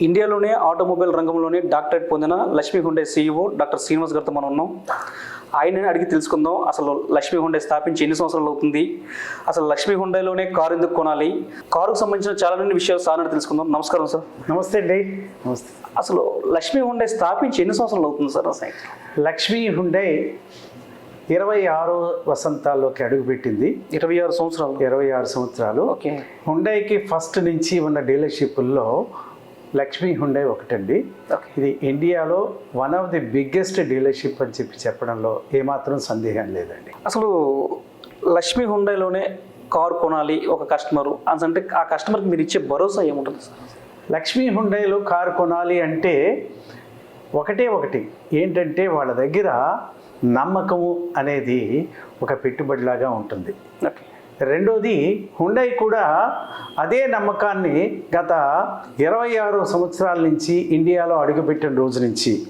ఇండియాలోనే ఆటోమొబైల్ రంగంలోనే డాక్టరేట్ పొందిన Lakshmi Hyundai CEO doctor Srinivas గారితో మనం ఉన్నాం. ఆయనని అడిగి తెలుసుకుందాం అసలు లక్ష్మీ హుండే స్థాపించి ఎన్ని సంవత్సరాలు అవుతుంది? అసలు లక్ష్మీ హుండైలోనే కారు ఎందుకు కొనాలి? కారుకు సంబంధించిన చాలా మంది విషయాలు సార్ అని తెలుసుకుందాం. నమస్కారం సార్. నమస్తే అండి. నమస్తే. అసలు లక్ష్మీ హుండే స్థాపించి ఎన్ని సంవత్సరాలు అవుతుంది సార్ అసలు? లక్ష్మీ హుండై ఇరవై ఆరు వసంతాల్లోకి అడుగుపెట్టింది. ఇరవై ఆరు సంవత్సరాలు. ఇరవై ఆరు సంవత్సరాలు. ఓకే. హుండైకి ఫస్ట్ నుంచి ఉన్న డీలర్షిప్పుల్లో లక్ష్మీ హుండై ఒకటండి. ఇది ఇండియాలో one of the biggest dealership అని చెప్పి చెప్పడంలో ఏమాత్రం సందేహం లేదండి. అసలు లక్ష్మీ హుండైలోనే కారు కొనాలి ఒక కస్టమరు అంటే ఆ కస్టమర్కి మీరు ఇచ్చే భరోసా ఏముంటుంది సార్? లక్ష్మీ హుండైలో కారు కొనాలి అంటే ఒకటే ఒకటి. ఏంటంటే వాళ్ళ దగ్గర నమ్మకము అనేది ఒక పెట్టుబడిలాగా ఉంటుంది. ఓకే. రెండోది హుండై కూడా అదే నమ్మకాన్ని గత ఇరవై ఆరు సంవత్సరాల నుంచి ఇండియాలో అడుగుపెట్టిన రోజు నుంచి.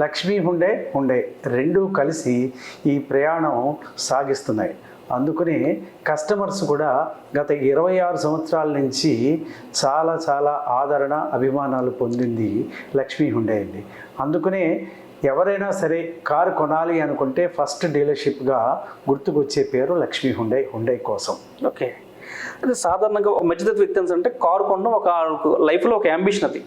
లక్ష్మీ హుండే హుండే రెండూ కలిసి ఈ ప్రయాణం సాగిస్తున్నాయి. అందుకని కస్టమర్స్ కూడా గత ఇరవై ఆరు సంవత్సరాల నుంచి చాలా చాలా ఆదరణ అభిమానాలు పొందింది లక్ష్మీ హుండే అండి. అందుకనే ఎవరైనా సరే కారు కొనాలి అనుకుంటే ఫస్ట్ డీలర్షిప్గా గుర్తుకొచ్చే పేరు లక్ష్మీ హుండై హుండై కోసం. ఓకే. అది సాధారణంగా మధ్యతరగతి వ్యక్తి అంటే కారు కొనడం ఒక లైఫ్లో ఒక అంబిషన్ అది.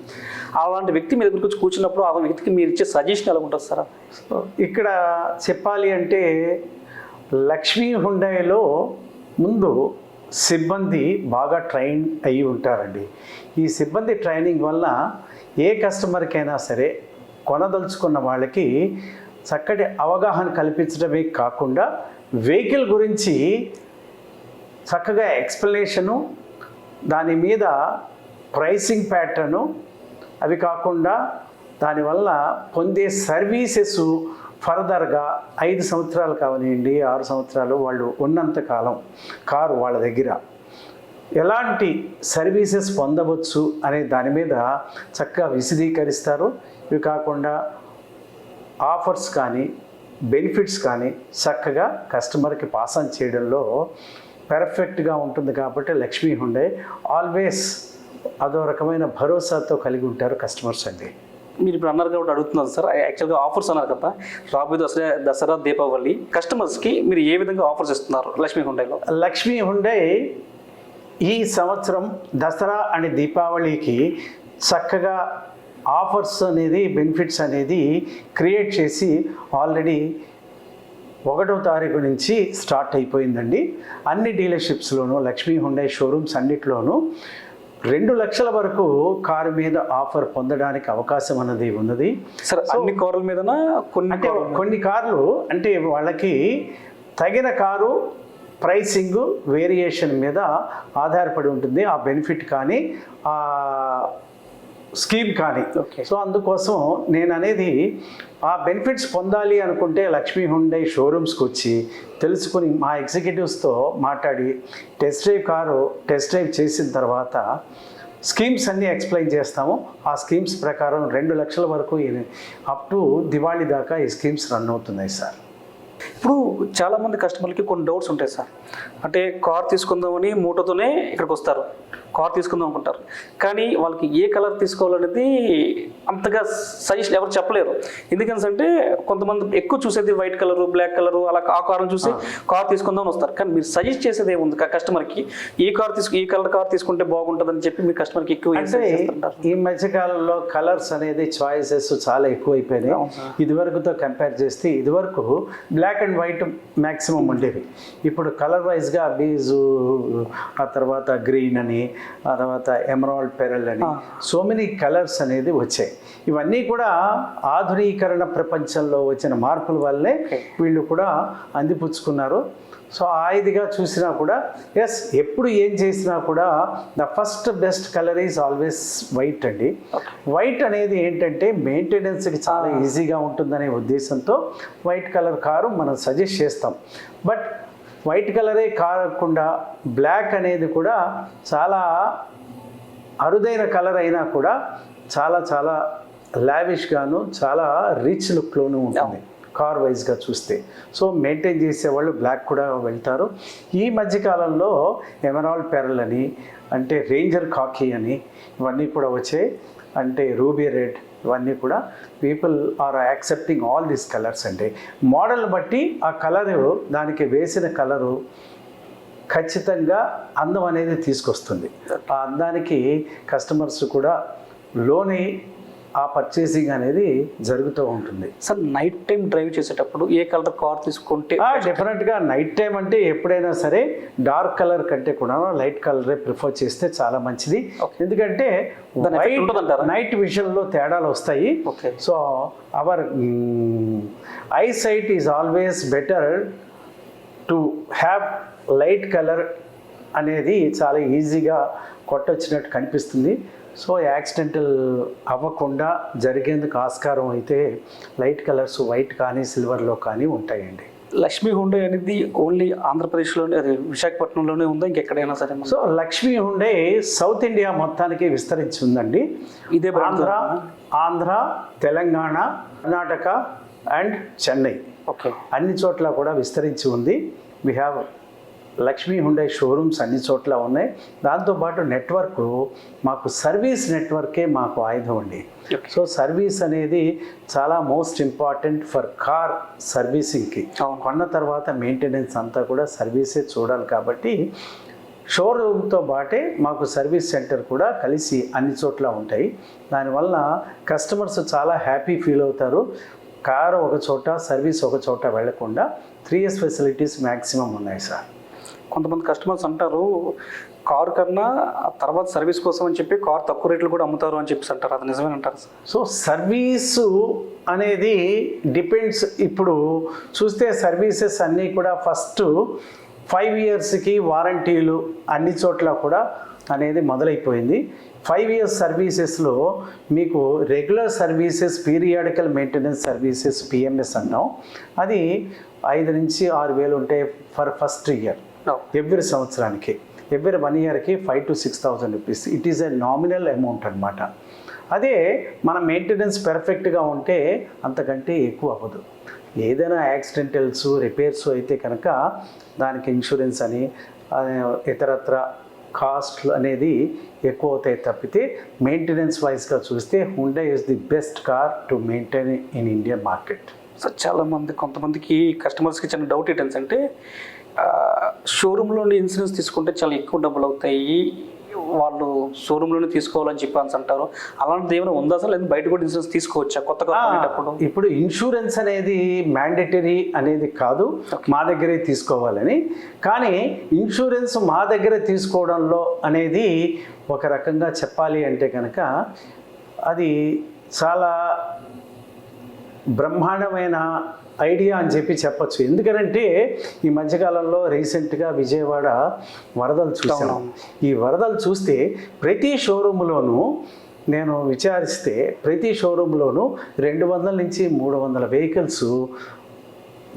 అలాంటి వ్యక్తి మీ దగ్గరికి వచ్చి కూర్చున్నప్పుడు ఆ వ్యక్తికి మీరు ఇచ్చే సజెషన్ ఎలా ఉంటుంది సార్? ఇక్కడ చెప్పాలి అంటే లక్ష్మీ హుండైలో ముందు సిబ్బంది బాగా ట్రైన్ అయ్యి ఉంటారండి. ఈ సిబ్బంది ట్రైనింగ్ వల్ల ఏ కస్టమర్కైనా సరే కొనదలుచుకున్న వాళ్ళకి చక్కటి అవగాహన కల్పించడమే కాకుండా వెహికల్ గురించి చక్కగా ఎక్స్ప్లెనేషను దాని మీద ప్రైసింగ్ ప్యాటర్ను అవి కాకుండా దానివల్ల పొందే సర్వీసెస్ ఫర్దర్గా ఐదు సంవత్సరాలు కావనివ్వండి ఆరు సంవత్సరాలు వాళ్ళు ఉన్నంత కాలం కారు వాళ్ళ దగ్గర. ఎలాంటి సర్వీసెస్ పొందవచ్చు అనే దాని మీద చక్కగా విశదీకరిస్తారు. ఇవి కాకుండా ఆఫర్స్ కానీ బెనిఫిట్స్ కానీ చక్కగా కస్టమర్కి పాస్ ఆన్ చేయడంలో పెర్ఫెక్ట్గా ఉంటుంది కాబట్టి లక్ష్మీ హుండే ఆల్వేస్ అదో రకమైన భరోసాతో కలిగి ఉంటారు కస్టమర్స్ అండి. మీరు ఇప్పుడు అన్నారు కాబట్టి అడుగుతున్నారు సార్. యాక్చువల్గా ఆఫర్స్ అన్నారు కదా. రాబోయే దసరా దసరా దీపావళి కస్టమర్స్కి మీరు ఏ విధంగా ఆఫర్స్ ఇస్తున్నారు లక్ష్మీ హుండైలో? లక్ష్మీ హుండై ఈ సంవత్సరం దసరా అని దీపావళికి చక్కగా ఆఫర్స్ అనేది బెనిఫిట్స్ అనేది క్రియేట్ చేసి ఆల్రెడీ ఒకటో తారీఖు నుంచి స్టార్ట్ అయిపోయిందండి అన్ని డీలర్షిప్స్లోనూ లక్ష్మీ హుండై షోరూమ్స్ అన్నిట్లోనూ రెండు లక్షల వరకు కారు మీద ఆఫర్ పొందడానికి అవకాశం అన్నది ఉన్నది సార్ అన్ని కార్ల మీదనా కొన్ని అంటే మీద? కొన్ని కార్లు అంటే వాళ్ళకి తగిన కారు ప్రైసింగ్ వేరియేషన్ మీద ఆధారపడి ఉంటుంది ఆ బెనిఫిట్ కానీ ఆ స్కీమ్ కానీ. సో అందుకోసం నేను అనేది ఆ బెనిఫిట్స్ పొందాలి అనుకుంటే లక్ష్మీ హుండై షోరూమ్స్కి వచ్చి తెలుసుకుని మా ఎగ్జిక్యూటివ్స్తో మాట్లాడి test drive car test drive చేసిన తర్వాత స్కీమ్స్ అన్నీ ఎక్స్ప్లెయిన్ చేస్తాము. ఆ స్కీమ్స్ ప్రకారం రెండు లక్షల వరకు అప్ టు దివాళీ దాకా ఈ స్కీమ్స్ రన్ అవుతున్నాయి సార్. ఇప్పుడు చాలామంది కస్టమర్లకి కొన్ని డౌట్స్ ఉంటాయి సార్. అంటే కార్ తీసుకుందామని మూటతోనే ఇక్కడికి వస్తారు. కార్ తీసుకుందాం అనుకుంటారు. కానీ వాళ్ళకి ఏ కలర్ తీసుకోవాలనేది అంతగా సజెషన్ ఎవరు చెప్పలేరు. ఎందుకని అంటే కొంతమంది ఎక్కువ చూసేది వైట్ కలర్ బ్లాక్ కలర్ అలా ఆ కార్ని చూసి కార్ తీసుకుందామని వస్తారు. కానీ మీరు సజెస్ట్ చేసేది ఏముంది కస్టమర్కి? ఈ కార్ తీసుకు ఈ కలర్ కార్ తీసుకుంటే బాగుంటుందని చెప్పి మీ కస్టమర్కి ఎక్కువ? ఈ మధ్యకాలంలో కలర్స్ అనేది చాయిసెస్ చాలా ఎక్కువైపోయినాయి. ఇదివరకుతో కంపేర్ చేస్తే ఇదివరకు బ్లాక్ అండ్ వైట్ మ్యాక్సిమం ఉండేవి. ఇప్పుడు కలర్ వైజ్గా బీజు ఆ తర్వాత గ్రీన్ అని ఆ తర్వాత ఎమరాల్డ్ పెరల్ అని. సో మెనీ కలర్స్ అనేది వచ్చాయి. ఇవన్నీ కూడా ఆధునీకరణ ప్రపంచంలో వచ్చిన మార్పుల వల్లే. వీళ్ళు కూడా అందిపుచ్చుకున్నారు. సో ఆ ఇదిగా చూసినా కూడా ఎస్ ఎప్పుడు ఏం చేసినా కూడా the first best colour is always white అండి. వైట్ అనేది ఏంటంటే మెయింటెనెన్స్కి చాలా ఈజీగా ఉంటుందనే ఉద్దేశంతో వైట్ కలర్ కారు మనం సజెస్ట్ చేస్తాం. బట్ వైట్ కలరే కాకుండా బ్లాక్ అనేది కూడా చాలా అరుదైన కలర్ అయినా కూడా చాలా చాలా లావిష్గాను చాలా రిచ్ లుక్లోనూ ఉంటుంది. కార్ వైజ్గా చూస్తే. సో మెయింటైన్ చేసేవాళ్ళు బ్లాక్ కూడా వెళ్తారు. ఈ మధ్యకాలంలో ఎమరాల్డ్ పెరల్ అని అంటే రేంజర్ కాకీ అని ఇవన్నీ కూడా వచ్చాయి. అంటే రూబీ రెడ్ ఇవన్నీ కూడా people are accepting all these colours అండి మోడల్ బట్టి ఆ కలరు దానికి వేసిన కలరు ఖచ్చితంగా అందం అనేది తీసుకొస్తుంది. ఆ అందానికి కస్టమర్స్ కూడా లోని ఆ పర్చేసింగ్ అనేది జరుగుతూ ఉంటుంది సార్ నైట్ టైం డ్రైవ్ చేసేటప్పుడు ఏ కలర్ కార్ తీసుకుంటే డెఫినెట్గా నైట్ టైం అంటే ఎప్పుడైనా సరే డార్క్ కలర్ కంటే కూడా లైట్ కలరే ప్రిఫర్ చేస్తే చాలా మంచిది. ఎందుకంటే? నైట్ విషన్లో తేడాలు వస్తాయి okay so our eyesight is always better to have light colour అనేది చాలా ఈజీగా కొట్టొచ్చినట్టు కనిపిస్తుంది. సో యాక్సిడెంటల్ అవ్వకుండా జరిగేందుకు ఆస్కారం అయితే లైట్ కలర్స్ వైట్ కానీ సిల్వర్లో కానీ ఉంటాయండి. లక్ష్మీ హుండే అనేది ఓన్లీ ఆంధ్రప్రదేశ్లోనే అదే విశాఖపట్నంలోనే ఉందా? ఇంకెక్కడైనా సరే so Lakshmi Hyundai south India మొత్తానికి విస్తరించి ఉందండి. ఇదే ఆంధ్ర ఆంధ్ర తెలంగాణ కర్ణాటక అండ్ చెన్నై. ఓకే. అన్ని చోట్ల కూడా విస్తరించి ఉంది. We have Lakshmi Hyundai showrooms అన్ని చోట్ల ఉన్నాయి. దాంతోపాటు నెట్వర్క్ మాకు సర్వీస్ నెట్వర్కే మాకు ఆయుధం అండి. సో సర్వీస్ అనేది చాలా మోస్ట్ ఇంపార్టెంట్ ఫర్ కార్ సర్వీసింగ్కి. కొన్న తర్వాత మెయింటెనెన్స్ అంతా కూడా సర్వీసే చూడాలి కాబట్టి షోరూమ్తో పాటే మాకు సర్వీస్ సెంటర్ కూడా కలిసి అన్ని చోట్ల ఉంటాయి. దానివల్ల కస్టమర్స్ చాలా హ్యాపీ ఫీల్ అవుతారు. కారు ఒక చోట సర్వీస్ ఒక చోట వెళ్ళకుండా త్రీ ఇయర్స్ ఫెసిలిటీస్ మ్యాక్సిమం ఉన్నాయి సార్. కొంతమంది కస్టమర్స్ అంటారు కారు కన్నా తర్వాత సర్వీస్ కోసం అని చెప్పి కార్ తక్కువ రేట్లు కూడా అమ్ముతారు అని చెప్పేసి అంటారు. అది నిజమే అంటారు? సో సర్వీసు అనేది డిపెండ్స్ ఇప్పుడు చూస్తే సర్వీసెస్ అన్నీ కూడా ఫస్ట్ ఫైవ్ ఇయర్స్కి వారంటీలు అన్ని చోట్ల కూడా అనేది మొదలైపోయింది. ఫైవ్ ఇయర్స్ సర్వీసెస్లో మీకు regular services periodical maintenance services PMS అంటాం అది ఐదు నుంచి ఆరు వేలు ఉంటాయి ఫర్ ఫస్ట్ ఇయర్ ఎవ్రీ సంవత్సరానికి ఎవ్రీ వన్ ఇయర్కి five to six thousand rupees it is a nominal amount అనమాట అదే మన మెయింటెనెన్స్ పెర్ఫెక్ట్గా ఉంటే అంతకంటే ఎక్కువ అవ్వదు. ఏదైనా యాక్సిడెంటల్స్ రిపేర్స్ అయితే కనుక దానికి ఇన్సూరెన్స్ అని ఇతరత్ర కాస్ట్లు అనేది ఎక్కువ అవుతాయి తప్పితే మెయింటెనెన్స్ వైజ్గా చూస్తే Hyundai is the best car to maintain in Indian market sir చాలా మంది కొంతమందికి కస్టమర్స్కి చిన్న డౌట్ ఏంటంటే షోరూంలోని ఇన్సూరెన్స్ తీసుకుంటే చాలా ఎక్కువ డబ్బులు అవుతాయి. వాళ్ళు షోరూంలోనే తీసుకోవాలని చెప్పి అంటారు. అలాంటిది ఏమైనా ఉందా సార్? లేదా బయట కూడా ఇన్సూరెన్స్ తీసుకోవచ్చా? కొత్తగా కొనేటప్పుడు? ఇప్పుడు ఇన్సూరెన్స్ అనేది మ్యాండేటరీ అనేది కాదు. మా దగ్గరే తీసుకోవాలని. కానీ ఇన్సూరెన్స్ మా దగ్గరే తీసుకోవడంలో అనేది ఒక రకంగా చెప్పాలి అంటే కనుక అది చాలా బ్రహ్మాండమైన ఐడియా అని చెప్పి చెప్పొచ్చు ఎందుకనంటే ఈ మధ్యకాలంలో రీసెంట్గా విజయవాడ వరదలు చూసాను. ఈ వరదలు చూస్తే ప్రతి షోరూంలోనూ నేను విచారిస్తే ప్రతి షోరూంలోనూ రెండు వందల నుంచి మూడు వందల వెహికల్స్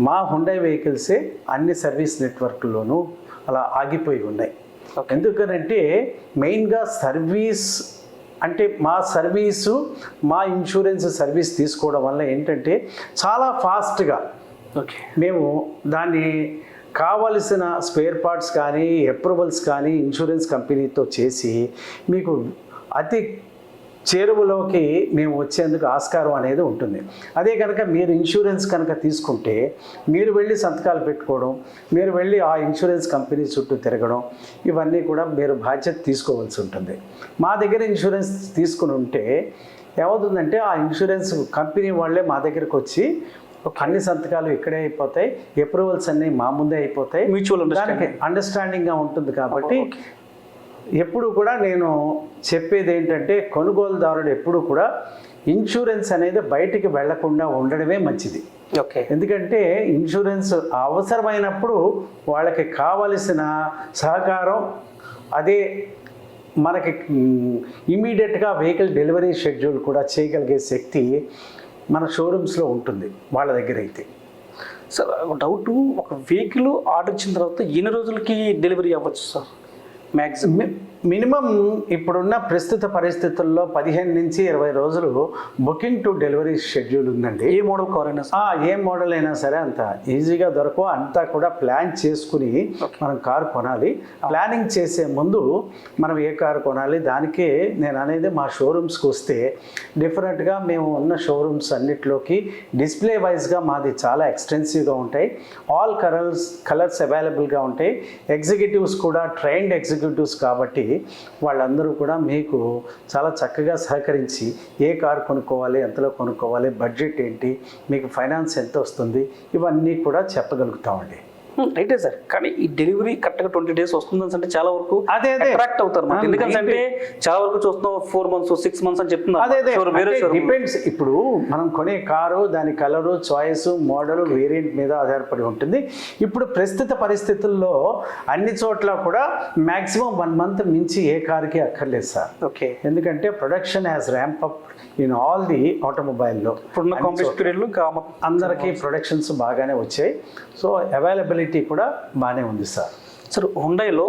మా హుండై వెహికల్సే అన్ని సర్వీస్ నెట్వర్క్లోనూ అలా ఆగిపోయి ఉన్నాయి. ఎందుకనంటే మెయిన్గా సర్వీస్ అంటే మా సర్వీసు మా ఇన్సూరెన్స్ సర్వీస్ తీసుకోవడం వల్ల ఏంటంటే చాలా ఫాస్ట్గా ఓకే. మేము దాన్ని కావలసిన స్పేర్ పార్ట్స్ కానీ అప్రూవల్స్ కానీ ఇన్సూరెన్స్ కంపెనీతో చేసి మీకు అతి చేరువలోకి మేము వచ్చేందుకు ఆస్కారం అనేది ఉంటుంది. అదే కనుక మీరు ఇన్సూరెన్స్ కనుక తీసుకుంటే మీరు వెళ్ళి సంతకాలు పెట్టుకోవడం మీరు వెళ్ళి ఆ ఇన్సూరెన్స్ కంపెనీ చుట్టూ తిరగడం ఇవన్నీ కూడా మీరు బాధ్యత తీసుకోవాల్సి ఉంటుంది. మా దగ్గర ఇన్సూరెన్స్ తీసుకుని ఉంటే ఏమవుతుందంటే ఆ ఇన్సూరెన్స్ కంపెనీ వాళ్ళే మా దగ్గరకు వచ్చి అన్ని సంతకాలు ఇక్కడే అయిపోతాయి అప్రూవల్స్ అన్నీ మా ముందే అయిపోతాయి. Mutual understanding. అండర్స్టాండింగ్గా ఉంటుంది కాబట్టి. ఎప్పుడు కూడా నేను చెప్పేది ఏంటంటే కొనుగోలుదారుడు ఎప్పుడు కూడా ఇన్సూరెన్స్ అనేది బయటికి వెళ్ళకుండా ఉండడమే మంచిది. ఓకే. ఎందుకంటే ఇన్సూరెన్స్ అవసరమైనప్పుడు వాళ్ళకి కావలసిన సహకారం అదే మనకి ఇమీడియట్గా వెహికల్ డెలివరీ షెడ్యూల్ కూడా చేయగలిగే శక్తి మన షోరూమ్స్లో ఉంటుంది వాళ్ళ దగ్గర అయితే. సార్ డౌట్ ఒక వెహికల్ ఆర్డర్ ఇచ్చిన తర్వాత ఎన్ని రోజులకి డెలివరీ అవ్వచ్చు సార్? మ్యాక్సిమం మినిమం ఇప్పుడున్న ప్రస్తుత పరిస్థితుల్లో పదిహేను నుంచి ఇరవై రోజులు బుకింగ్ టు డెలివరీ షెడ్యూల్ ఉందండి. ఏ మోడల్ కార్ అయినా ఏ మోడల్ అయినా సరే అంత ఈజీగా దొరకవు. అంతా కూడా ప్లాన్ చేసుకుని మనం కారు కొనాలి. ప్లానింగ్ చేసే ముందు మనం ఏ కారు కొనాలి దానికే నేను అనేది మా షోరూమ్స్కి వస్తే డిఫరెంట్గా మేము ఉన్న షోరూమ్స్ అన్నిట్లోకి డిస్ప్లే వైజ్గా మాది చాలా ఎక్స్టెన్సివ్గా ఉంటాయి. ఆల్ కలర్స్ కలర్స్ అవైలబుల్గా ఉంటాయి. ఎగ్జిక్యూటివ్స్ కూడా ట్రైన్డ్ ఎగ్జిక్యూటివ్స్ కాబట్టి వాళ్ళందరూ కూడా మీకు చాలా చక్కగా సహకరించి ఏ కారు కొనుక్కోవాలి ఎంతలో కొనుక్కోవాలి బడ్జెట్ ఏంటి మీకు ఫైనాన్స్ ఎంత వస్తుంది ఇవన్నీ కూడా చెప్పగలుగుతామండి. రైటే సార్. కానీ ఈ డెలివరీ కరెక్ట్గా ట్వంటీ డేస్ వస్తుందని అంటే చాలా వరకు అదే. అట్రాక్ట్ అవుతారు ఎందుకంటే చాలా వరకు చూస్తున్నాం ఫోర్ మంత్స్ సిక్స్ మంత్స్ అని చెప్తున్నారు. వేరే. డిపెండ్స్ ఇప్పుడు మనం కొనే కారు దాని కలరు చాయిస్ మోడల్ వేరియంట్ మీద ఆధారపడి ఉంటుంది. ఇప్పుడు ప్రస్తుత పరిస్థితుల్లో అన్ని చోట్ల కూడా మ్యాక్సిమం వన్ మంత్ మించి ఏ కార్కి అక్కర్లేదు సార్. ఓకే. ఎందుకంటే production has ramp up in all the ఆటోమొబైల్లో ఇప్పుడున్న కాంపిటేషన్ పీరియడ్లో అందరికీ ప్రొడక్షన్స్ బాగానే వచ్చాయి. సో అవైలబిలిటీ కూడా బాగానే ఉంది sir sir హుండైలో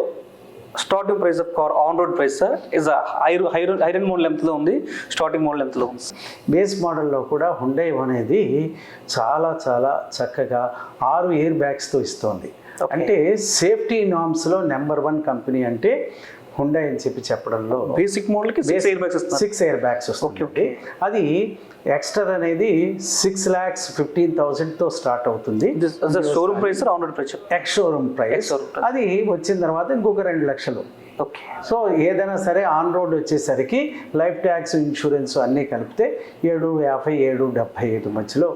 starting price of car on road price sir is iron iron iron model ఎంతలో ఉంది స్టార్టింగ్ మోడల్ ఎంతలో ఉంది బేస్ మోడల్లో కూడా హుండై అనేది చాలా చాలా చక్కగా ఆరు ఎయిర్ బ్యాగ్స్తో ఇస్తోంది. అంటే సేఫ్టీ నామ్స్లో నెంబర్ వన్ కంపెనీ అంటే హుండై అని చెప్పి చెప్పడంలో బేసిక్ మోడల్కి six air bags six air bags వస్తుంది అది ఎక్స్ట్రా అనేది సిక్స్ ల్యాక్స్ ఫిఫ్టీన్ థౌసండ్తో స్టార్ట్ అవుతుంది. Showroom price ex showroom price. అది వచ్చిన తర్వాత ఇంకొక రెండు లక్షలు. ఓకే సో ఏదైనా సరే ఆన్ రోడ్ వచ్చేసరికి లైఫ్ ట్యాక్స్ ఇన్సూరెన్స్ అన్నీ కలిపితే ఏడు యాభై ఏడు డెబ్బై ఐదు మధ్యలో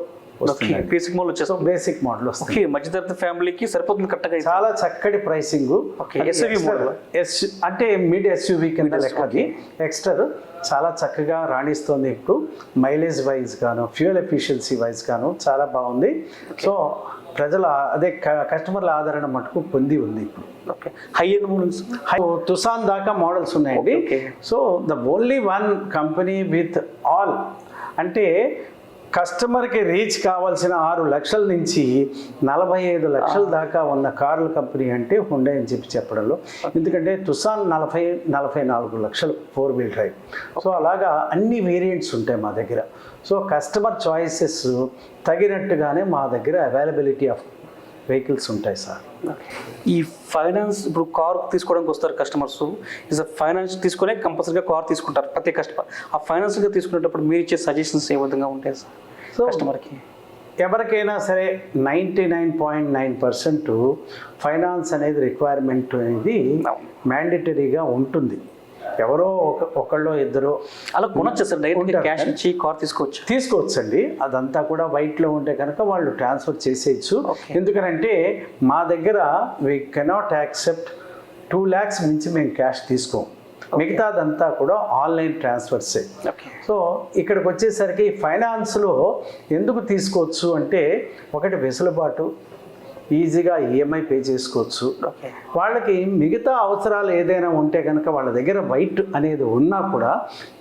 బేసిక్ మోడల్ సో వచ్చేస్తాం బేసిక్ మోడల్ ఓకే మధ్యతరగతి ఫ్యామిలీకి సరిపోతుంది కరెక్ట్గా చాలా చక్కటి ప్రైసింగ్ SUV model. ఎస్ అంటే మిడ్ ఎస్యూవి కింద లెక్కది ఎక్స్టర్ చాలా చక్కగా రాణిస్తుంది ఇప్పుడు. మైలేజ్ వైజ్ గాను ఫ్యూయల్ ఎఫిషియన్సీ వైజ్ గాను చాలా బాగుంది. సో ప్రజల అదే కస్టమర్ల ఆదరణ మటుకు పొంది ఉంది ఇప్పుడు. Okay. High end models high Tucson దాకా మోడల్స్ ఉన్నాయండి. So the only one company with all అంటే కస్టమర్కి రీచ్ కావాల్సిన ఆరు లక్షల నుంచి నలభై ఐదు లక్షల దాకా ఉన్న కార్ల కంపెనీ అంటే హుండై అని చెప్పి చెప్పడంలో. ఎందుకంటే తుసాన్ నలభై నలభై నాలుగు లక్షలు ఫోర్ వీల్ డ్రైవ్ సో అలాగా అన్ని వేరియంట్స్ ఉంటాయి మా దగ్గర. సో కస్టమర్ చాయిసెస్ తగినట్టుగానే మా దగ్గర అవైలబిలిటీ ఆఫ్ వెహికల్స్ ఉంటాయి సార్. ఈ ఫైనాన్స్ ఇప్పుడు కార్ తీసుకోవడానికి వస్తారు కస్టమర్స్. ఇస్ ఫైనాన్స్ తీసుకునే కంపల్సరీగా కార్ తీసుకుంటారు ప్రతి కస్టమర్. ఆ ఫైనాన్స్గా తీసుకునేటప్పుడు మీరు ఇచ్చే సజెషన్స్ ఏ విధంగా ఉంటాయి సార్ కస్టమర్కి? ఎవరికైనా సరే ninety nine point nine percent finance అనేది రిక్వైర్మెంట్ అనేది. మ్యాండేటరీగా ఉంటుంది. ఎవరో ఒక ఒకళ్ళో ఇద్దరు అలా కొనొచ్చు సార్ డైరెక్ట్గా క్యాష్ ఇచ్చి కార్ తీసుకోవచ్చు. తీసుకోవచ్చండి. అదంతా కూడా వైట్లో ఉంటే కనుక వాళ్ళు ట్రాన్స్ఫర్ చేసేయచ్చు. ఎందుకంటే మా దగ్గర we cannot accept two lakhs మించి మేము క్యాష్ తీసుకోం. మిగతాదంతా కూడా ఆన్లైన్ ట్రాన్స్ఫర్సే సో ఇక్కడికి వచ్చేసరికి ఫైనాన్స్లో ఎందుకు తీసుకోవచ్చు అంటే ఒకటి వెసులుబాటు ఈజీగా ఈఎంఐ పే చేసుకోవచ్చు. వాళ్ళకి మిగతా అవసరాలు ఏదైనా ఉంటే కనుక వాళ్ళ దగ్గర వైట్ అనేది ఉన్నా కూడా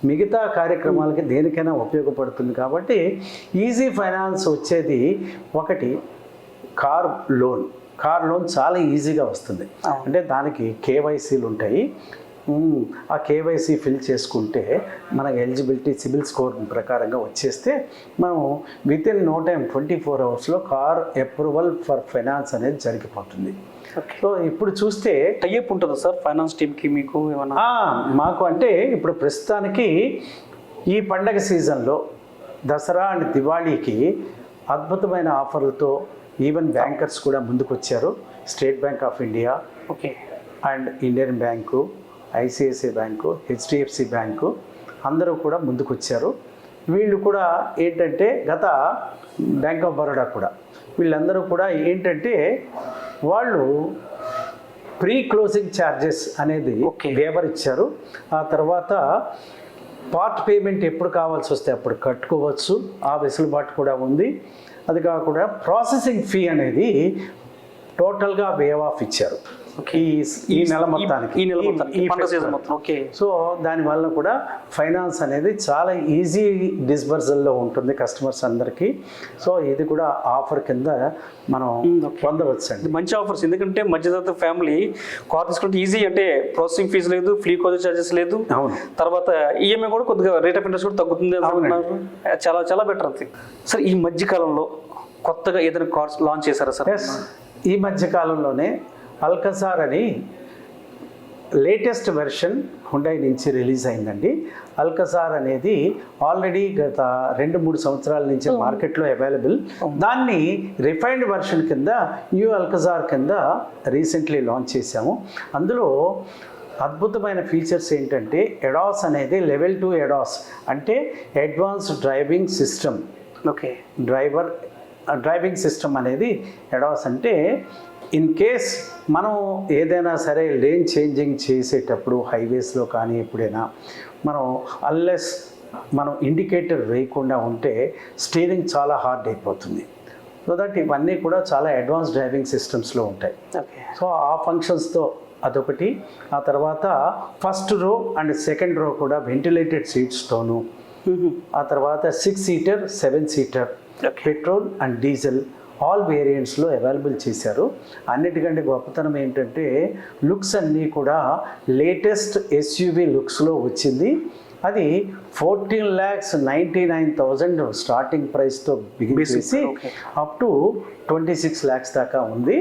మిగతా కార్యక్రమాలకి దేనికైనా ఉపయోగపడుతుంది కాబట్టి ఈజీ ఫైనాన్స్ వచ్చేది ఒకటి కార్ లోన్. కార్ లోన్ చాలా ఈజీగా వస్తుంది. అంటే దానికి కేవైసీలు ఉంటాయి. ఆ కేవైసీ ఫిల్ చేసుకుంటే మనకి ఎలిజిబిలిటీ సిబిల్ స్కోర్ ప్రకారంగా వచ్చేస్తే మనం within no time twenty four అవర్స్లో కార్ అప్రూవల్ ఫర్ ఫైనాన్స్ అనేది జరిగిపోతుంది. సో ఇప్పుడు చూస్తే టైప్ ఉంటుందా సార్? ఫైనాన్స్ టీమ్కి మీకు ఏమన్నా? మాకు అంటే ఇప్పుడు ప్రస్తుతానికి ఈ పండగ సీజన్లో దసరా అండ్ దివాళీకి అద్భుతమైన ఆఫర్లతో ఈవెన్ బ్యాంకర్స్ కూడా ముందుకొచ్చారు. State Bank of India okay and Indian bank ICICI bank HDFC bank అందరూ కూడా ముందుకొచ్చారు వీళ్ళు కూడా ఏంటంటే గత బ్యాంక్ ఆఫ్ బరోడా కూడా వీళ్ళందరూ కూడా ఏంటంటే వాళ్ళు ప్రీ క్లోజింగ్ ఛార్జెస్ అనేది. వేవర్ ఇచ్చారు ఆ తర్వాత పార్ట్ పేమెంట్ ఎప్పుడు కావాల్సి వస్తే అప్పుడు కట్టుకోవచ్చు ఆ వెసులుబాటు కూడా ఉంది అది కాకుండా ప్రాసెసింగ్ ఫీ అనేది టోటల్గా వేవ్ ఆఫ్ ఇచ్చారు. ఈ ఈ నెల మొత్తానికి. ఈ నెల మొత్తానికి ఈ పంట సీజన్. మొత్తం. ఓకే సో దానివల్ల కూడా ఫైనాన్స్ అనేది చాలా ఈజీ డిస్బర్సల్లో ఉంటుంది కస్టమర్స్ అందరికీ. సో ఇది కూడా ఆఫర్ కింద మనం పొందవచ్చు అండి మంచి ఆఫర్స్. ఎందుకంటే మధ్యతరగతి ఫ్యామిలీ కార్ తీసుకుంటే ఈజీ అంటే ప్రాసెసింగ్ ఫీజు లేదు ఫ్రీ కోచ్ చార్జెస్ లేదు. అవును. తర్వాత ఈఎంఐ కూడా కొద్దిగా రేట్ ఆఫ్ ఇంట్రెస్ట్ కూడా తగ్గుతుంది చాలా చాలా బెటర్ అది సార్ ఈ మధ్య కాలంలో కొత్తగా ఏదైనా కార్స్ లాంచ్ చేశారా సార్? ఈ మధ్య కాలంలోనే అల్కసార్ అని లేటెస్ట్ వెర్షన్ హుండై నుంచి రిలీజ్ అయిందండి. అల్కసార్ అనేది ఆల్రెడీ గత రెండు మూడు సంవత్సరాల నుంచి మార్కెట్లో అవైలబుల్ దాన్ని రిఫైన్డ్ వెర్షన్ కింద న్యూ అల్కసార్ కింద రీసెంట్లీ లాంచ్ చేశాము. అందులో అద్భుతమైన ఫీచర్స్ ఏంటంటే ఎడాస్ అనేది లెవెల్ టూ ఎడాస్ అంటే advance driving system okay. Driver driving system అనేది ఎడాస్ అంటే ఇన్ కేస్ మనం ఏదైనా సరే లేన్ చేంజింగ్ చేసేటప్పుడు హైవేస్లో కానీ ఎప్పుడైనా మనం అల్లెస్ మనం ఇండికేటర్ వేయకుండా ఉంటే స్టీరింగ్ చాలా హార్డ్ అయిపోతుంది. సో దట్ ఇవన్నీ కూడా చాలా అడ్వాన్స్ డ్రైవింగ్ సిస్టమ్స్లో ఉంటాయి. ఓకే సో ఆ ఫంక్షన్స్తో అదొకటి ఆ తర్వాత first row and second row కూడా వెంటిలేటెడ్ సీట్స్తోను ఆ తర్వాత six seater seven seater petrol and diesel all వేరియంట్స్లో available చేశారు. అన్నిటికంటే గొప్పతనం ఏంటంటే లుక్స్ అన్నీ కూడా లేటెస్ట్ ఎస్యూవి లుక్స్లో వచ్చింది. అది fourteen lakhs ninety nine thousand starting ప్రైస్తో okay. Up to twenty six lakhs దాకా ఉంది.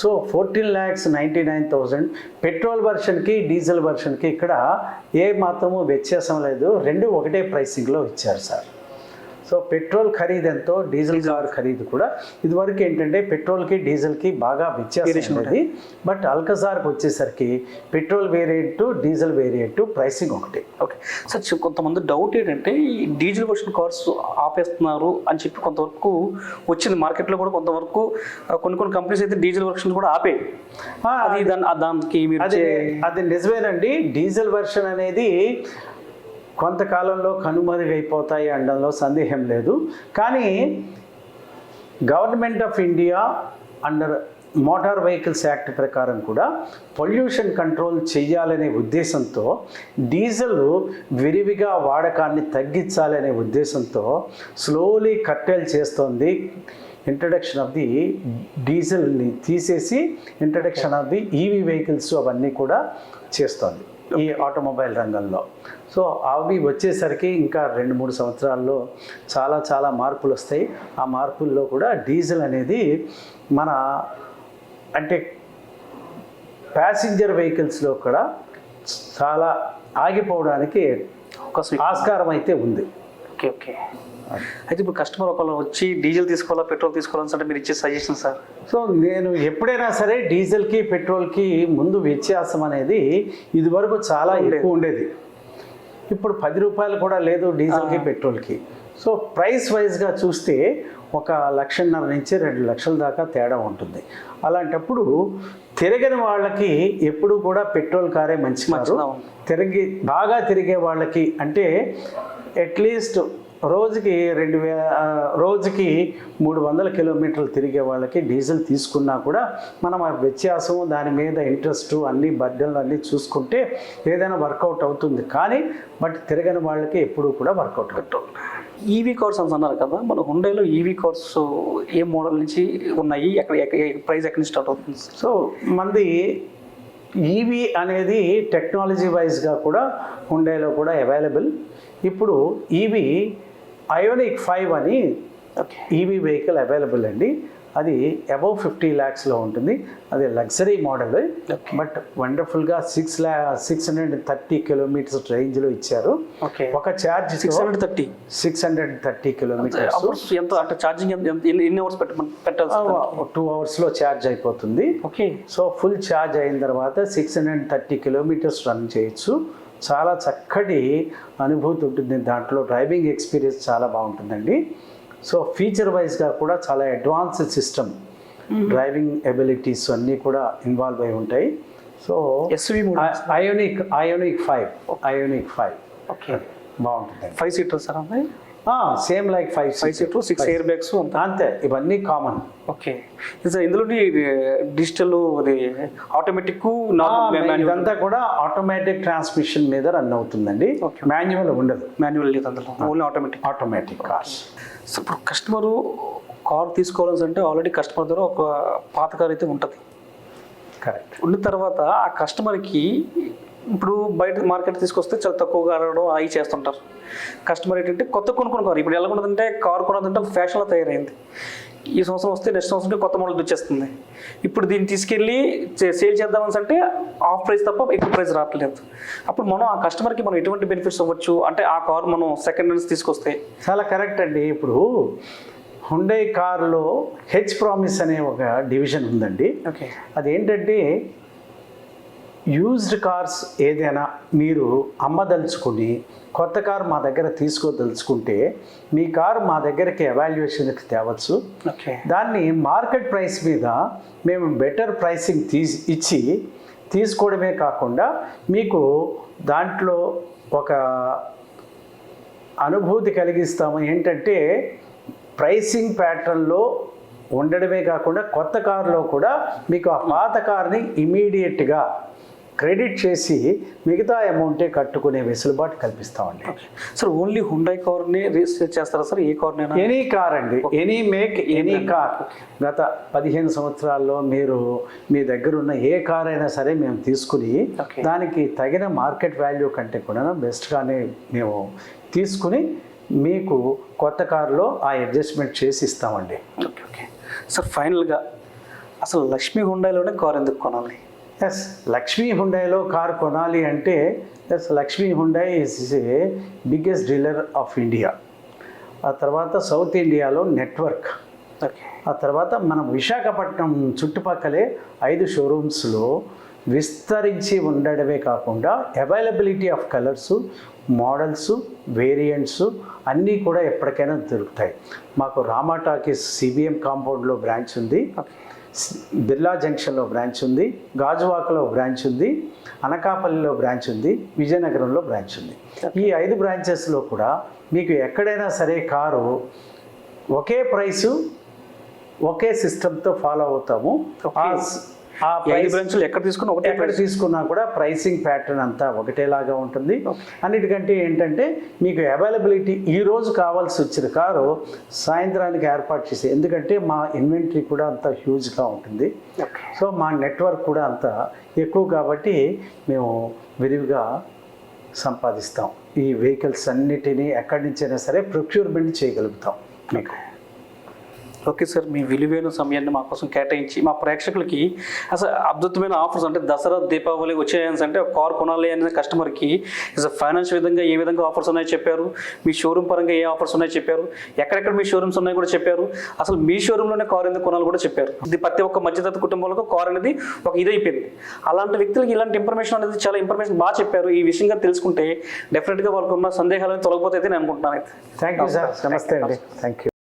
So fourteen lakhs ninety nine thousand petrol వర్షన్కి diesel వర్షన్కి ఇక్కడ ఏ మాత్రము వ్యత్యాసం లేదు. రెండు ఒకటే ప్రైసింగ్లో ఇచ్చారు సార్ సో పెట్రోల్ ఖరీదు ఎంతో డీజిల్ కార్ ఖరీదు కూడా ఇదివరకు ఏంటంటే పెట్రోల్కి డీజిల్కి బాగా వ్యత్యాసం ఉండేది. బట్ అల్కసార్కి వచ్చేసరికి petrol variant diesel variant pricing ఒకటి. ఓకే. సార్ కొంతమంది డౌట్ ఏంటంటే ఈ డీజిల్ వర్షన్ కార్స్ ఆపేస్తున్నారు అని చెప్పి కొంతవరకు వచ్చింది. మార్కెట్లో కూడా కొంతవరకు కొన్ని కొన్ని కంపెనీస్ అయితే డీజిల్ వర్షన్ కూడా ఆపే అది దానికి అది నిజమేనండి. డీజిల్ వెర్షన్ అనేది కొంతకాలంలో కనుమరుగైపోతాయి అనడంలో సందేహం లేదు. కానీ government of India under motor vehicles act ప్రకారం కూడా పొల్యూషన్ కంట్రోల్ చేయాలనే ఉద్దేశంతో డీజిల్ విరివిగా వాడకాన్ని తగ్గించాలనే ఉద్దేశంతో స్లోలీ కట్టెల్ చేస్తోంది. ఇంట్రడక్షన్ ఆఫ్ ది డీజిల్ని తీసేసి introduction of the EV vehicles అవన్నీ కూడా చేస్తోంది. ఈ ఆటోమొబైల్ రంగంలో. సో అవి వచ్చేసరికి ఇంకా రెండు మూడు సంవత్సరాల్లో చాలా చాలా మార్పులు వస్తాయి. ఆ మార్పుల్లో కూడా డీజిల్ అనేది మన అంటే ప్యాసింజర్ వెహికల్స్లో కూడా చాలా ఆగిపోవడానికి అవకాశం ఆస్కారం అయితే ఉంది. Okay okay. అయితే ఇప్పుడు కస్టమర్ ఒకళ్ళు వచ్చి డీజిల్ తీసుకోవాలా పెట్రోల్ తీసుకోవాలని అంటే మీరు ఇచ్చే సజెషన్ సార్ సో నేను ఎప్పుడైనా సరే డీజిల్కి పెట్రోల్కి ముందు వ్యత్యాసం అనేది ఇదివరకు చాలా ఎక్కువ ఉండేది. ఇప్పుడు పది రూపాయలు కూడా లేదు డీజిల్కి పెట్రోల్కి. సో ప్రైస్ వైజ్గా చూస్తే ఒక లక్షన్నర నుంచి రెండు లక్షల దాకా తేడా ఉంటుంది. అలాంటప్పుడు తిరగని వాళ్ళకి ఎప్పుడు కూడా పెట్రోల్ కారే మంచి. తిరిగి బాగా తిరిగే వాళ్ళకి అంటే అట్లీస్ట్ రోజుకి రెండు వే రోజుకి మూడు వందల కిలోమీటర్లు తిరిగే వాళ్ళకి డీజిల్ తీసుకున్నా కూడా మనం ఆ వ్యత్యాసం దాని మీద ఇంట్రెస్ట్ అన్ని బడ్డలు అన్నీ చూసుకుంటే ఏదైనా వర్కౌట్ అవుతుంది. కానీ బట్ తిరగని వాళ్ళకి ఎప్పుడూ కూడా వర్కౌట్ అవుతుంది ఈవీ కార్స్ అని అన్నారు కదా మన హుండైలో ఈవీ కార్స్ ఏ మోడల్ నుంచి ఉన్నాయి? ఎక్కడ ప్రైస్ ఎక్కడి నుంచి స్టార్ట్ అవుతుంది? సో మంది ఈవీ అనేది టెక్నాలజీ వైజ్గా కూడా హుండైలో కూడా అవైలబుల్. ఇప్పుడు ఈవీ అయోనిక్ ఫైవ్ అని ఈవీ వెహికల్ అవైలబుల్ అండి. అది అబౌవ్ ఫిఫ్టీ ల్యాక్స్లో ఉంటుంది. అది లగ్జరీ మోడల్. బట్ వండర్ఫుల్గా సిక్స్ ల్యా సిక్స్ హండ్రెడ్ థర్టీ కిలోమీటర్స్ రేంజ్లో ఇచ్చారు. ఓకే ఒక charge six hundred thirty six hundred thirty kilometres ఎంత అంటే ఛార్జింగ్ ఎన్ని అవర్స్ పెట్ట పెట్టాలి టూ అవర్స్లో ఛార్జ్ అయిపోతుంది. ఓకే సో ఫుల్ ఛార్జ్ అయిన తర్వాత six hundred thirty kilometres run చేయొచ్చు. చాలా చక్కటి అనుభూతి ఉంటుంది. దాంట్లో డ్రైవింగ్ ఎక్స్పీరియన్స్ చాలా బాగుంటుందండి. సో ఫీచర్ వైజ్గా కూడా చాలా అడ్వాన్స్ సిస్టమ్ డ్రైవింగ్ ఎబిలిటీస్ అన్నీ కూడా ఇన్వాల్వ్ అయి ఉంటాయి. So SV model Ioniq Ioniq five Ioniq five okay బాగుంటుందండి. Five seater sir same like five five seater six air bags అంతా. అంతే ఇవన్నీ కామన్ ఓకే. సార్ ఇందులో డిజిటల్ అది ఆటోమేటిక్ ఇదంతా కూడా ఆటోమేటిక్ ట్రాన్స్మిషన్ మీద రన్ అవుతుందండి. మాన్యువల్ ఉండదు. మాన్యువల్ లేదు అందులో. Only automatic automatic cars so ఇప్పుడు కస్టమరు కార్ తీసుకోవాలని అంటే ఆల్రెడీ కస్టమర్ దగ్గర ఒక పాత కార్ అయితే ఉంటుంది. కరెక్ట్ ఉన్న తర్వాత ఆ కస్టమర్కి ఇప్పుడు బయట మార్కెట్ తీసుకొస్తే చాలా తక్కువగా అడగడం అవి చేస్తుంటారు. కస్టమర్ ఏంటంటే కొత్త కొనుక్కున్న కారు ఇప్పుడు ఎలా ఉన్నదంటే కార్ కొన్నదంటే ఫ్యాషన్లో తయారైంది. ఈ సంవత్సరం వస్తే నెక్స్ట్ సంవత్సరం కొత్త మోడల్ వచ్చేస్తుంది. ఇప్పుడు దీన్ని తీసుకెళ్ళి సేల్ చేద్దామని అంటే ఆఫ్ ప్రైస్ తప్ప ఎక్కువ ప్రైస్ రావట్లేదు. అప్పుడు మనం ఆ కస్టమర్కి మనం ఎటువంటి బెనిఫిట్స్ అవ్వచ్చు అంటే ఆ కార్ మనం సెకండ్ హ్యాండ్స్ తీసుకొస్తే. చాలా కరెక్ట్ అండి. ఇప్పుడు హుండై కార్లో హెచ్ ప్రామిస్ అనే ఒక డివిజన్ ఉందండి. ఓకే. అదేంటంటే యూజ్డ్ కార్స్ ఏదైనా మీరు అమ్మదలుచుకుని కొత్త కార్ మా దగ్గర తీసుకోదలుచుకుంటే మీ కారు మా దగ్గరికి ఎవాల్యుయేషన్కి తేవచ్చు. ఓకే. దాన్ని మార్కెట్ ప్రైస్ మీద మేము బెటర్ ప్రైసింగ్ తీసి ఇచ్చి తీసుకోవడమే కాకుండా మీకు దాంట్లో ఒక అనుభూతి కలిగిస్తాము. ఏంటంటే ప్రైసింగ్ ప్యాటర్న్లో ఉండడమే కాకుండా కొత్త కారులో కూడా మీకు ఆ పాత కార్ని ఇమీడియట్గా క్రెడిట్ చేసి మిగతా అమౌంటే కట్టుకునే వెసులుబాటు కల్పిస్తామండి. సార్ ఓన్లీ హుండై కార్ని రిజిస్టర్ చేస్తారా సార్? ఏ కార్నైనా? ఎనీ కార్ అండి. Any make any car. గత పదిహేను సంవత్సరాల్లో మీరు మీ దగ్గర ఉన్న ఏ కార్ అయినా సరే మేము తీసుకుని. దానికి తగిన మార్కెట్ వాల్యూ కంటే కూడా బెస్ట్గానే మేము తీసుకుని మీకు కొత్త కారులో ఆ అడ్జస్ట్మెంట్ చేసి ఇస్తామండి. Okay okay. సార్ ఫైనల్గా అసలు లక్ష్మీ హుండాయిలోనే కార్ ఎందుకు కొనాలి? ఎస్ లక్ష్మీ హుండాయిలో కార్ కొనాలి అంటే S Lakshmi Hyundai is a biggest dealer of India ఆ తర్వాత సౌత్ ఇండియాలో నెట్వర్క్ ఓకే. ఆ తర్వాత మనం విశాఖపట్నం చుట్టుపక్కలే ఐదు షోరూమ్స్లో విస్తరించి ఉండడమే కాకుండా availability of colours models variants అన్నీ కూడా ఎప్పటికైనా దొరుకుతాయి. మాకు రామా టాకీస్ సిబిఎం కాంపౌండ్లో బ్రాంచ్ ఉంది. బిర్లా జంక్షన్లో బ్రాంచ్ ఉంది గాజువాకలో బ్రాంచ్ ఉంది అనకాపల్లిలో బ్రాంచ్ ఉంది విజయనగరంలో బ్రాంచ్ ఉంది. ఈ ఐదు బ్రాంచెస్లో కూడా మీకు ఎక్కడైనా సరే కారు ఒకే ప్రైసు ఒకే సిస్టంతో ఫాలో అవుతాము. ఆ ఐదు బ్రాంచ్లు ఎక్కడ తీసుకున్నా ఒకటే ఎక్కడ తీసుకున్నా కూడా ప్రైసింగ్ ప్యాటర్న్ అంతా ఒకటేలాగా ఉంటుంది. అన్నిటికంటే ఏంటంటే మీకు అవైలబిలిటీ ఈ రోజు కావాల్సి వచ్చిన కారు సాయంత్రానికి ఏర్పాటు చేసి ఎందుకంటే మా ఇన్వెంటరీ కూడా అంత హ్యూజ్గా ఉంటుంది. సో మా నెట్వర్క్ కూడా అంత ఎక్కువ కాబట్టి మేము విరివిగా సంపాదిస్తాం. ఈ వెహికల్స్ అన్నిటినీ ఎక్కడి నుంచైనా సరే ప్రొక్యూర్మెంట్ చేయగలుగుతాం మీకు. ఓకే సార్ మీ విలువైన సమయాన్ని మా కోసం కేటాయించి మా ప్రేక్షకులకి అసలు అద్భుతమైన ఆఫర్స్ అంటే దసరా దీపావళి వచ్చాయని అంటే ఒక కార్ కొనాలి అనే కస్టమర్కి అసలు ఫైనాన్స్ విధంగా ఏ విధంగా ఆఫర్స్ ఉన్నాయో చెప్పారు. మీ షోరూమ్ పరంగా ఏ ఆఫర్స్ ఉన్నాయో చెప్పారు. ఎక్కడెక్కడ మీ షోరూమ్స్ ఉన్నాయో కూడా చెప్పారు. అసలు మీ షోరూంలోనే కార్ ఎందుకు కొనాలి కూడా చెప్పారు. ఇది ప్రతి ఒక్క మధ్యతరగతి కుటుంబంలో కార్ అనేది ఒక ఇదైపోయింది అలాంటి వ్యక్తులకి ఇలాంటి ఇన్ఫర్మేషన్ అనేది చాలా ఇన్ఫర్మేషన్ బాగా చెప్పారు. ఈ విషయంగా తెలుసుకుంటే డెఫినెట్గా వాళ్ళకు ఉన్న సందేహాలను తొలగిపోతాయి నేను అనుకుంటున్నాను. అయితే థ్యాంక్ యూ సార్ నమస్తే అండి. Thank you